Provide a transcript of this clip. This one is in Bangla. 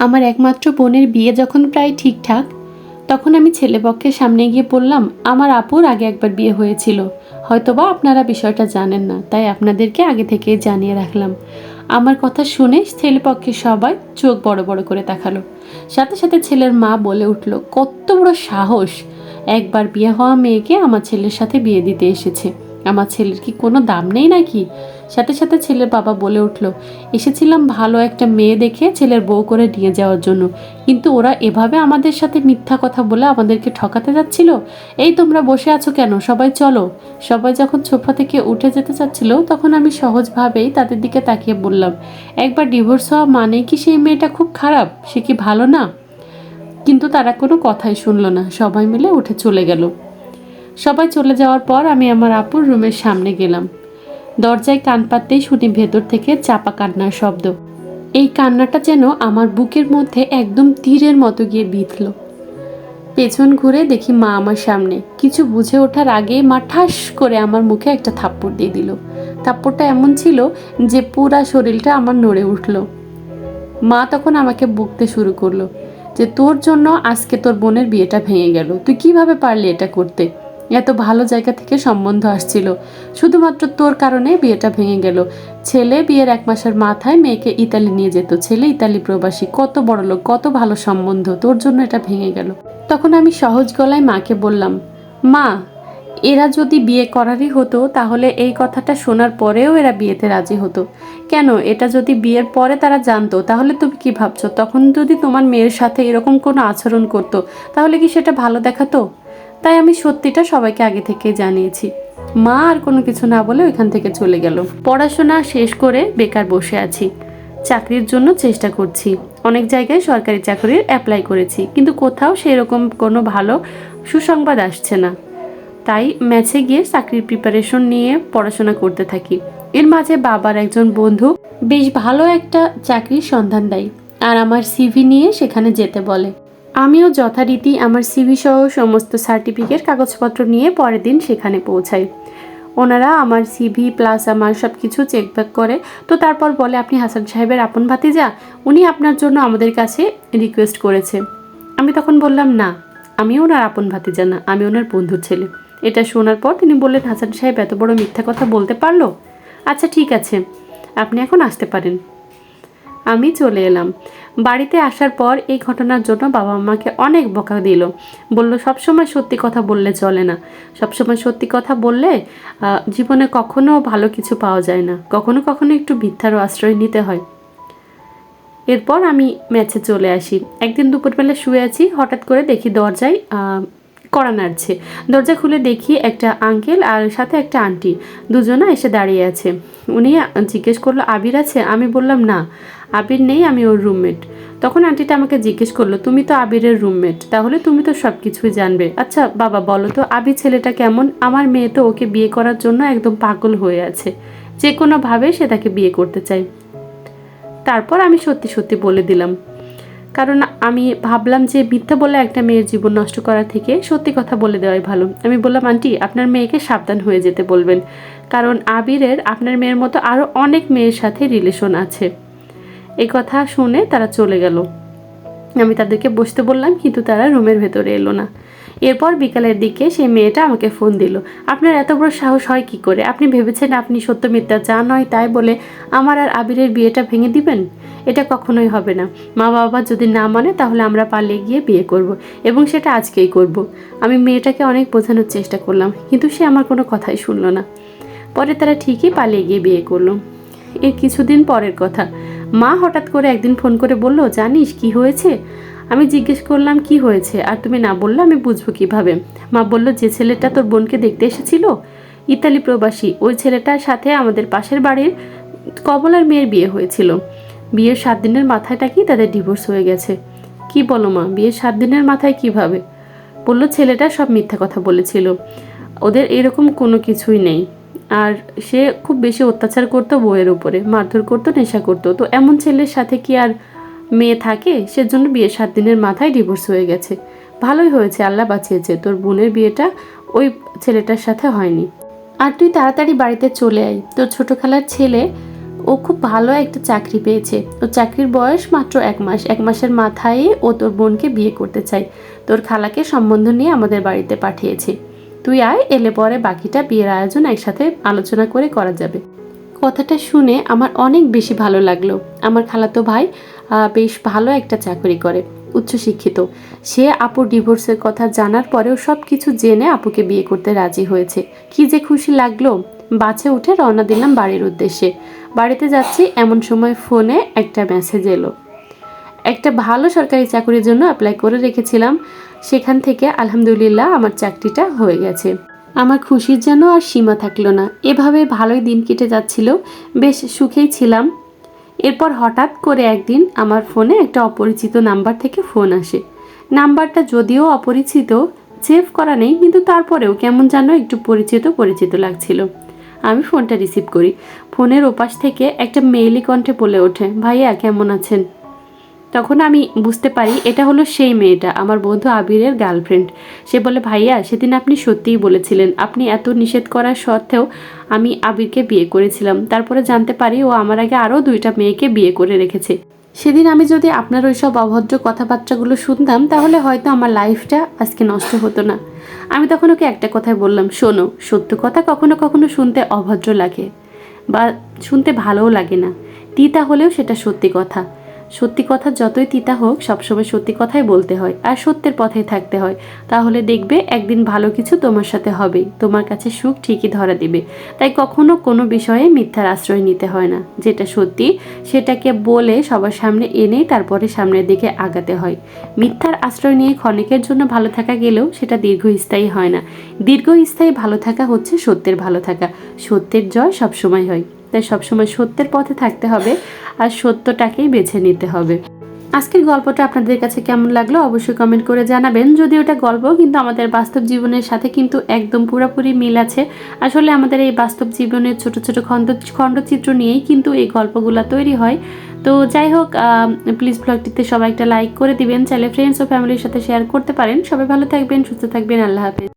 আমার একমাত্র বোনের বিয়ে যখন প্রায় ঠিকঠাক, তখন আমি ছেলেপক্ষের সামনে গিয়ে বললাম, আমার আপুর আগে একবার বিয়ে হয়েছিল। হয়তোবা আপনারা বিষয়টা জানেন না, তাই আপনাদেরকে আগে থেকেই জানিয়ে রাখলাম। আমার কথা শুনে ছেলেপক্ষের সবাই চোখ বড় বড় করে তাকালো। সাথে সাথে ছেলের মা বলে উঠল, কত বড় সাহস! একবার বিয়ে হওয়া মেয়েকে আমার ছেলের সাথে বিয়ে দিতে এসেছে। আমার ছেলের কি কোনো দাম নেই নাকি? সাথে সাথে ছেলের বাবা বলে উঠল, এসেছিলাম ভালো একটা মেয়ে দেখে ছেলের বউ করে নিয়ে যাওয়ার জন্য। কিন্তু ওরা এভাবে আমাদের সাথে মিথ্যা কথা বলে আমাদেরকে ঠকাতে যাচ্ছিল? এই তোমরা বসে আছো কেন? সবাই চলো। সবাই যখন সোফা থেকে উঠে যেতে চাচ্ছিল, তখন আমি সহজভাবেই তাদের দিকে তাকিয়ে বললাম, একবার ডিভোর্স হওয়া মানে কি সেই মেয়েটা খুব খারাপ? সে কি ভালো না? কিন্তু তারা কোনো কথাই শুনলো না। সবাই মিলে উঠে চলে গেল। সবাই চলে যাওয়ার পর আমি আমার আপুর রুমের সামনে গেলাম। দরজায় কান পাততেই শুনি ভেতর থেকে চাপা কান্নার শব্দ। এই কান্নাটা যেন আমার বুকের মধ্যে একদম তীরের মতো গিয়ে বিঁধল। পেছন ঘুরে দেখি মা আমার সামনে। কিছু বুঝে ওঠার আগে মা ঠাস করে আমার মুখে একটা থাপ্পড় দিয়ে দিল। থাপ্পড়টা এমন ছিল যে পুরা শরীরটা আমার নড়ে উঠল। মা তখন আমাকে বকতে শুরু করল যে, তোর জন্য আজকে তোর বোনের বিয়েটা ভেঙে গেল। তুই কীভাবে পারলি এটা করতে? এত ভালো জায়গা থেকে সম্বন্ধ আসছিল। শুধুমাত্র তোর কারণে বিয়েটা ভেঙে গেল। ছেলে বিয়ের এক মাসের মাথায় মেয়েকে ইতালি নিয়ে যেত। ছেলে ইতালি প্রবাসী, কত বড় লোক, কত ভালো সম্বন্ধ, তোর জন্য এটা ভেঙে গেল। তখন আমি সহজ গলায় মাকে বললাম, মা, এরা যদি বিয়ে করারই হতো, তাহলে এই কথাটা শোনার পরেও এরা বিয়েতে রাজি হতো। কেন? এটা যদি বিয়ের পরে তারা জানতো, তাহলে তুমি কি ভাবছ? তখন যদি তোমার মেয়ের সাথে এরকম কোনো আচরণ করতো, তাহলে কি সেটা ভালো দেখাতো? তাই আমি সত্যিটা সবাইকে আগে থেকে জানিয়েছি। মা আর কোনো কিছু না বলে ওইখান থেকে চলে গেল। পড়াশোনা শেষ করে বেকার বসে আছি। চাকরির জন্য চেষ্টা করছি। অনেক জায়গায় সরকারি চাকরির অ্যাপ্লাই করেছি। কিন্তু কোথাও সেরকম কোনো ভালো সুসংবাদ আসছে না। তাই ম্যাচে গিয়ে চাকরির প্রিপারেশন নিয়ে পড়াশোনা করতে থাকি। এর মাঝে বাবার একজন বন্ধু বেশ ভালো একটা চাকরির সন্ধান দেয়। আর আমার সিভি নিয়ে সেখানে যেতে বলে। আমিও যথারীতি আমার সিভি সহ সমস্ত সার্টিফিকেট কাগজপত্র নিয়ে পরের দিন সেখানে পৌঁছাই। ওনারা আমার সিভি প্লাস আমার সব কিছু চেক ব্যাক করে। তো তারপর বলে, আপনি হাসান সাহেবের আপন ভাতিজা? উনি আপনার জন্য আমাদের কাছে রিকোয়েস্ট করেছে। আমি তখন বললাম, না, আমি ওনার আপন ভাতিজা না, আমি ওনার বন্ধুর ছেলে। এটা শোনার পর তিনি বললেন, হাসান সাহেব, এত বড় মিথ্যা কথা বলতে পারল? আচ্ছা ঠিক আছে, আপনি এখন আসতে পারেন। আমি চলে এলাম। বাড়িতে আসার পর এই ঘটনার জন্য বাবা আমাকে অনেক বকা দিল। বলল, সবসময় সত্যি কথা বললে চলে না। সবসময় সত্যি কথা বললে জীবনে কখনো ভালো কিছু পাওয়া যায় না। কখনো কখনো একটু মিথ্যারও আশ্রয় নিতে হয়। এরপর আমি ম্যাচে চলে আসি। একদিন দুপুরবেলা শুয়ে আছি, হঠাৎ করে দেখি দরজায় কড়া নাড়ছে। দরজা খুলে দেখি একটা আঙ্কেল আর সাথে একটা আন্টি দুজনা এসে দাঁড়িয়ে আছে। উনি জিজ্ঞেস করল, আবির আছে? আমি বললাম, না। আবির নেই, আমি ওর রুমমেট তখন আন্টিটা আমাকে জিজ্ঞেস করল, তুমি তো আবিরের রুমমেট তাহলে তুমি তো সব কিছুই জানবে। আচ্ছা বাবা, বলো তো, আবির ছেলেটা কেমন? আমার মেয়ে তো ওকে বিয়ে করার জন্য একদম পাগল হয়ে আছে। যে কোনোভাবে সে তাকে বিয়ে করতে চায়। তারপর আমি সত্যি সত্যি বলে দিলাম কারণ আমি ভাবলাম যে মিথ্যা বলে একটা মেয়ের জীবন নষ্ট করার থেকে সত্যি কথা বলে দেওয়াই ভালো। আমি বললাম, আন্টি, আপনার মেয়েকে সাবধান হয়ে যেতে বলবেন। কারণ আবিরের আপনার মেয়ের মতো আরও অনেক মেয়ের সাথে রিলেশন আছে। এই কথা শুনে তারা চলে গেল। আমি তাদেরকে বসতে বললাম, কিন্তু তারা রুমের ভেতরে এলো না। এরপর বিকালের দিকে সেই মেয়েটা আমাকে ফোন দিল। আপনার এত বড় সাহস হয় কি করে? আপনি ভেবেছেন আপনি সত্য মিথ্যা যা নয় তাই বলে আমার আর আবিরের বিয়েটা ভেঙে দিবেন? এটা কখনোই হবে না। মা বাবা যদি না মানে তাহলে আমরা পালিয়ে গিয়ে বিয়ে করব এবং সেটা আজকেই করব। আমি মেয়েটাকে অনেক বোঝানোর চেষ্টা করলাম, কিন্তু সে আমার কোনো কথাই শুনলো না। পরে তারা ঠিকই পালিয়ে গিয়ে বিয়ে করল। এর কিছুদিন পরের কথা। মা হঠাৎ করে একদিন ফোন করে বলল, জানিস কি হয়েছে? আমি জিজ্ঞেস করলাম, কি হয়েছে? আর তুমি না বললে আমি বুঝব কীভাবে? মা বলল, যে ছেলেটা তোর বোনকে দেখতে এসেছিল, ইতালি প্রবাসী, ওই ছেলেটার সাথে আমাদের পাশের বাড়ির কমলার মেয়ের বিয়ে হয়েছিল। বিয়ের সাত দিনের মাথায় নাকি তাদের ডিভোর্স হয়ে গেছে। কি বলো মা, বিয়ের সাত দিনের মাথায় কীভাবে? বলল, ছেলেটা সব মিথ্যা কথা বলেছিল, ওদের এরকম কোনো কিছুই নেই। আর সে খুব বেশি অত্যাচার করতো বউয়ের উপরে, মারধর করতো, নেশা করতো। তো এমন ছেলের সাথে কি আর মেয়ে থাকে, সেজন্য বিয়ের সাত দিনের মাথায় ডিভোর্স হয়ে গেছে। ভালোই হয়েছে, আল্লাহ বাঁচিয়েছে। তোর বোনের বিয়েটা ওই ছেলেটার সাথে হয়নি। আর তুই তাড়াতাড়ি বাড়িতে চলে আয়। তোর ছোট খালার ছেলে, ও খুব ভালো একটা চাকরি পেয়েছে। ও চাকরির বয়স মাত্র এক মাস। এক মাসের মাথায় ও তোর বোনকে বিয়ে করতে চায়। তোর খালাকে সম্বন্ধ নিয়ে আমাদের বাড়িতে পাঠিয়েছে। তুই আয়, এলে পরে বাকিটা বিয়ের আয়োজন একসাথে আলোচনা করে করা যাবে। কথাটা শুনে আমার অনেক বেশি ভালো লাগল। আমার খালাতো ভাই বেশ ভালো একটা চাকরি করে, উচ্চশিক্ষিত। সে আপুর ডিভোর্সের কথা জানার পরেও সব কিছু জেনে আপুকে বিয়ে করতে রাজি হয়েছে। কি যে খুশি লাগল বাসে উঠে রওনা দিলাম বাড়ির উদ্দেশ্যে। বাড়িতে যাচ্ছি, এমন সময় ফোনে একটা মেসেজ এলো। একটা ভালো সরকারি চাকরির জন্য অ্যাপ্লাই করে রেখেছিলাম। সেখান থেকে আলহামদুলিল্লাহ আমার চাকরিটা হয়ে গেছে। আমার খুশির যেন আর সীমা থাকল না। এভাবে ভালোই দিন কেটে যাচ্ছিল। বেশ সুখেই ছিলাম। এরপর হঠাৎ করে একদিন আমার ফোনে একটা অপরিচিত নাম্বার থেকে ফোন আসে। নাম্বারটা যদিও অপরিচিত, সেভ করা নেই, কিন্তু তারপরেও কেমন যেন একটু পরিচিত পরিচিত লাগছিল। আমি ফোনটা রিসিভ করি। ফোনের ওপাশ থেকে একটা মেইলি কণ্ঠে বলে ওঠে, ভাইয়া, কেমন আছেন? তখন আমি বুঝতে পারি এটা হলো সেই মেয়েটা, আমার বন্ধু আবিরের গার্লফ্রেন্ড সে বলে, ভাইয়া, সেদিন আপনি সত্যিই বলেছিলেন, আপনি এত নিষেধ করার সত্ত্বেও আমি আবিরকে বিয়ে করেছিলাম। তারপরে জানতে পারি ও আমার আগে আরও দুইটা মেয়েকে বিয়ে করে রেখেছে। সেদিন আমি যদি আপনার ওই সব অভদ্র কথাবার্তাগুলো শুনতাম, তাহলে হয়তো আমার লাইফটা আজকে নষ্ট হতো না। আমি তখন ওকে একটা কথাই বললাম, শোনো, সত্য কথা কখনো কখনো শুনতে অভদ্র লাগে বা শুনতে ভালোও লাগে না। তিতা হলেও সেটা সত্যি কথা। সত্যি কথা যতই তিতা হোক, সবসময় সত্যি কথাই বলতে হয় আর সত্যের পথেই থাকতে হয়। তাহলে দেখবে একদিন ভালো কিছু তোমার সাথে হবে তোমার কাছে সুখ ঠিকই ধরা দেবে। তাই কখনো কোনো বিষয়ে মিথ্যার আশ্রয় নিতে হয় না। যেটা সত্যি, সেটাকে বলে সবার সামনে এনেই তারপরে সামনের দিকে আগাতে হয়। মিথ্যার আশ্রয় নিয়ে ক্ষণিকের জন্য ভালো থাকা গেলেও সেটা দীর্ঘস্থায়ী হয় না। দীর্ঘস্থায়ী ভালো থাকা হচ্ছে সত্যের ভালো থাকা। সত্যের জয় সবসময় হয়। তাই সবসময় সত্যের পথে থাকতে হবে আর সত্যটাকেই বেছে নিতে হবে। আজকের গল্পটা আপনাদের কাছে কেমন লাগল অবশ্যই কমেন্ট করে জানাবেন। যদি ওটা গল্প, কিন্তু আমাদের বাস্তব জীবনের সাথে কিন্তু একদম পুরোপুরি মিল আছে। আসলে আমাদের এই বাস্তব জীবনের ছোট ছোট খণ্ড, খণ্ডচিত্র নিয়েই কিন্তু এই গল্পগুলো তৈরি হয়। তো যাই হোক প্লিজ ব্লগটিতে সবাই একটা লাইক করে দিবেন। চাইলে ফ্রেন্ডস ও ফ্যামিলির সাথে শেয়ার করতে পারেন। সবাই ভালো থাকবেন, সুস্থ থাকবেন। আল্লাহ হাফেজ।